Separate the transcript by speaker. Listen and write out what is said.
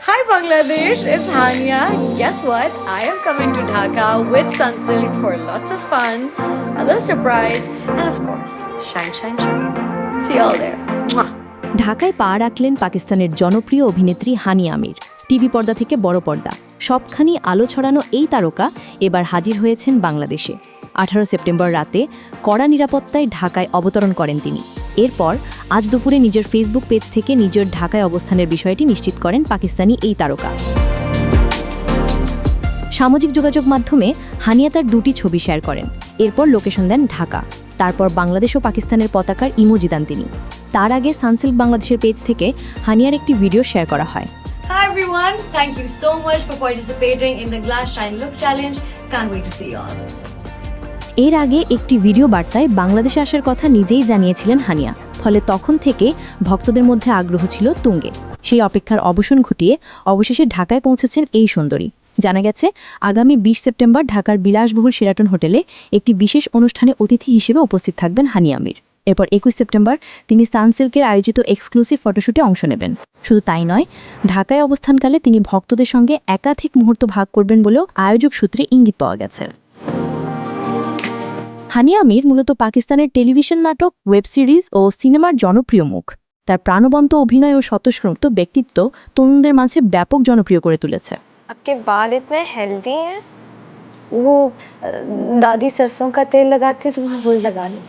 Speaker 1: Hi Bangladesh, it's Hania. Guess what? I am coming to Dhaka with Sunsilk for lots of fun, a little surprise, and of course, shine, shine, shine. See you all there. Mwah.
Speaker 2: ঢাকায় পা রাখলেন পাকিস্তানের জনপ্রিয় অভিনেত্রী হানি আমির TV পর্দা থেকে বড় পর্দা সবখানি আলো ছড়ানো এই তারকা এবার হাজির হয়েছেন বাংলাদেশে আঠারো সেপ্টেম্বর রাতে কড়া নিরাপত্তায় ঢাকায় অবতরণ করেন তিনি এরপর আজ দুপুরে নিজের ফেসবুক পেজ থেকে নিজের ঢাকায় অবস্থানের বিষয়টি নিশ্চিত করেন পাকিস্তানি এই তারকা। সামাজিক যোগাযোগ মাধ্যমে হানিয়া তার দুটি ছবি শেয়ার করেন। এরপর লোকেশন দেন ঢাকা। তারপর বাংলাদেশ ও পাকিস্তানের পতাকার ইমোজি দেন তিনি। তার আগে সানসিল্ক বাংলাদেশের পেজ থেকে হানিয়ার একটি ভিডিও শেয়ার করা হয়।
Speaker 1: Hi everyone, thank you so much for participating in the Glass Shine Look Challenge. Can't wait to see you all.
Speaker 2: এর আগে একটি ভিডিও বার্তায় বাংলাদেশে আসার কথা নিজেই জানিয়েছিলেন হানিয়া। ফলে তখন থেকে ভক্তদের মধ্যে আগ্রহ ছিল তুঙ্গে। সেই অপেক্ষার অবসান ঘটিয়ে অবশেষে ঢাকায় পৌঁছেছেন এই সুন্দরী। জানা গেছে, আগামী বিশ সেপ্টেম্বর ঢাকার বিলাসবহুল শেরাটন হোটেলে একটি বিশেষ অনুষ্ঠানে অতিথি হিসেবে উপস্থিত থাকবেন হানিয়া মির এরপর একুশ সেপ্টেম্বর তিনি সানসিল্কের আয়োজিত এক্সক্লুসিভ ফটোশুটে অংশ নেবেন। শুধু তাই নয়, ঢাকায় অবস্থানকালে তিনি ভক্তদের সঙ্গে একাধিক মুহূর্ত ভাগ করবেন বলেও আয়োজক সূত্রে ইঙ্গিত পাওয়া গেছে। হানিয়া আমির মূলত পাকিস্তানের টেলিভিশন নাটক ওয়েব সিরিজ ও সিনেমার জনপ্রিয় মুখ তার প্রাণবন্ত অভিনয় ও স্বতঃস্ফূর্ত ব্যক্তিত্ব তরুণদের মাঝে ব্যাপক জনপ্রিয় করে তুলেছে
Speaker 3: आपके बाल इतने हेल्दी हैं वो अ, दादी सरसों का तेल लगाती है तो मैं वही लगा लूँ